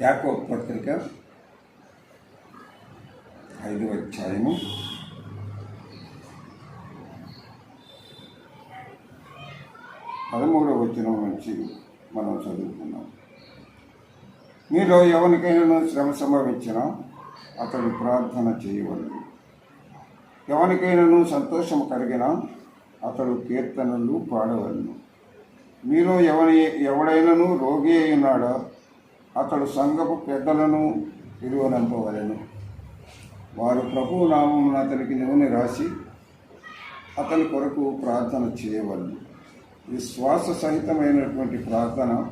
యాకో పత్రిక ఐదవ అధ్యాయము. పదమూడవ వచనం నుంచి మనం చదువుకున్నాం మీలో ఎవరికైనా శ్రమ సంభవించినా అతడు ప్రార్థన చేయవలను. ఎవరికైనాను సంతోషం కలిగినా అతడు కీర్తనలు పాడవలను. మీలో ఎవరి ఎవడైనాను రోగి అయినాడా? అతడు సంఘపు పెద్దలను విలువనంపవలను వారు ప్రభు నామమున అతనికి నూనె రాసి అతని కొరకు ప్రార్థన చేయవలను. విశ్వాస సహితమైనటువంటి ప్రార్థన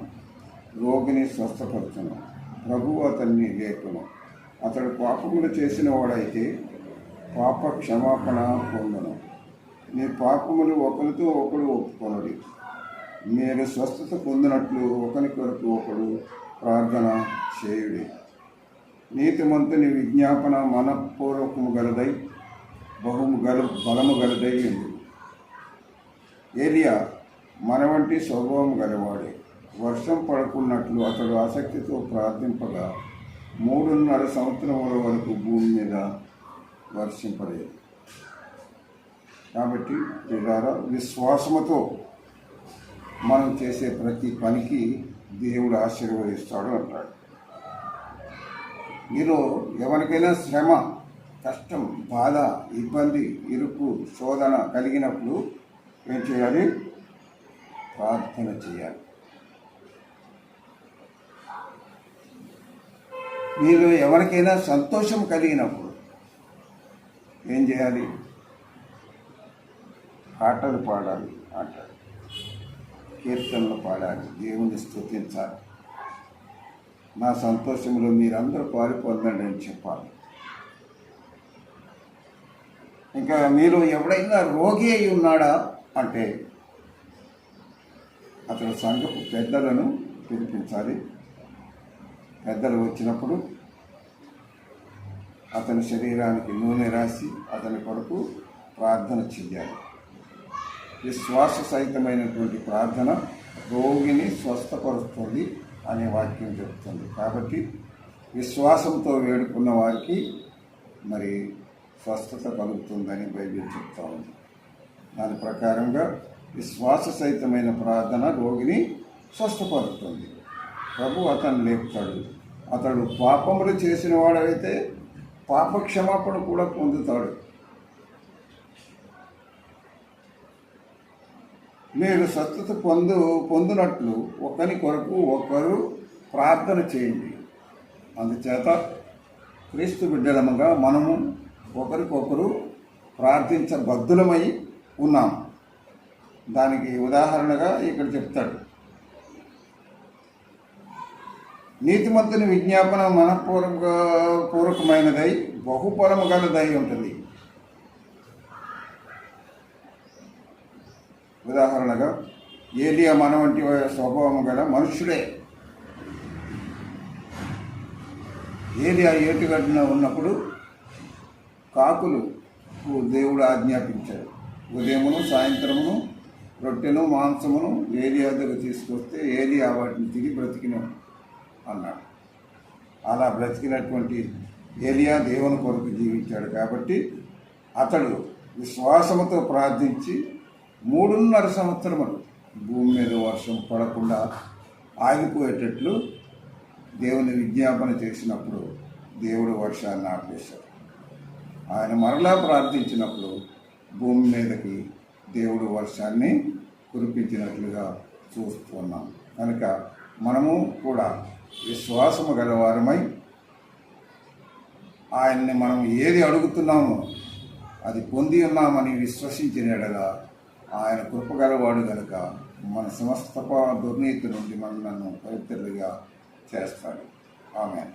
రోగిని స్వస్థపరచును. ప్రభువు అతన్ని లేపును. అతడు పాపములు చేసిన వాడైతే పాప క్షమాపణ పొందను. మీ పాపములు ఒకరితో ఒకడు ఒప్పుకొనడి. మీరు స్వస్థత పొందినట్లు ఒకరి కొరకు ఒకడు ప్రార్థన చేయుడి. నీతిమంతుని విజ్ఞాపన మనపూర్వకము గలదై బహుము గల బలము గలదై ఉంది ఏరియా మన వంటి స్వభావం గలవాడే. వర్షం పడుకున్నట్లు అతడు ఆసక్తితో ప్రార్థింపగా మూడున్నర సంవత్సరముల వరకు భూమి మీద వర్షింపలేదు. కాబట్టి ద్వారా విశ్వాసముతో మనం చేసే ప్రతి పనికి దేవుడు ఆశీర్వదిస్తాడు అంటాడు. మీరు ఎవరికైనా శ్రమ కష్టం బాధ ఇబ్బంది ఇరుకు శోధన కలిగినప్పుడు ఏం చేయాలి? ప్రార్థన చేయాలి. మీరు ఎవరికైనా సంతోషం కలిగినప్పుడు ఏం చేయాలి? పాటలు పాడాలి అంటారు కీర్తనలు పాడాలి. దేవుని స్థుతించాలి నా సంతోషంలో మీరందరూ పాలు పొందండి అని చెప్పాలి. ఇంకా మీరు ఎవడైనా రోగి అయి ఉన్నాడా? అంటే అతడు సంఘపు పెద్దలను పిలిపించాలి. పెద్దలు వచ్చినప్పుడు అతని శరీరానికి నూనె రాసి అతని కొరకు ప్రార్థన చెయ్యాలి. విశ్వాస సహితమైనటువంటి ప్రార్థన రోగిని స్వస్థపరుస్తుంది అనే వాక్యం చెప్తుంది. కాబట్టి విశ్వాసంతో వేడుకున్న వారికి మరి స్వస్థత కలుగుతుందని బైబిల్ చెప్తా ఉంది. దాని ప్రకారంగా విశ్వాస సహితమైన ప్రార్థన రోగిని స్వస్థపరుస్తుంది. ప్రభు అతను లేపుతాడు. అతడు పాపములు చేసిన వాడైతే పాప క్షమాపణ కూడా పొందుతాడు. మీరు స్వస్థత పొందు పొందినట్లు ఒకరి కొరకు ఒకరు ప్రార్థన చేయండి. అందుచేత క్రీస్తు బిడ్డలముగా మనము ఒకరికొకరు ప్రార్థించబద్ధులమై ఉన్నాం. దానికి ఉదాహరణగా ఇక్కడ చెప్తాడు. నీతిమంతుని విజ్ఞాపన మనపూర్వక పూర్వకమైనదై బహుఫలము గలదై ఉంటుంది. ఉదాహరణగా ఏలియా మన వంటి స్వభావం గల మనుషులే ఏలియా ఏటుగడ్డున ఉన్నప్పుడు కాకులు దేవుడు ఆజ్ఞాపించాడు. ఉదయమును సాయంత్రమును రొట్టెను మాంసమును ఏలియా దగ్గర తీసుకొస్తే ఏలియా వాటిని తిరిగి బ్రతికిన అన్నాడు. అలా బ్రతికినటువంటి ఏలియా దేవుని కొరకు జీవించాడు కాబట్టి అతడు విశ్వాసముతో ప్రార్థించి మూడున్నర సంవత్సరములు. భూమి మీద వర్షం పడకుండా ఆగిపోయేటట్లు దేవుని విజ్ఞాపన చేసినప్పుడు దేవుడు వర్షాన్ని ఆపేశాడు. ఆయన మరలా ప్రార్థించినప్పుడు భూమి మీదకి దేవుడు వర్షాన్ని కురిపించినట్లుగా చూస్తున్నాం కనుక మనము కూడా విశ్వాసము గలవారమై ఆయన్ని మనం ఏది అడుగుతున్నామో అది పొంది ఉన్నామని విశ్వసించిన ఆయన కృపగలవాడు గనుక మన సమస్త దుర్నీతి నుండి మనల్ని పవిత్రులుగా చేస్తాడు. ఆమె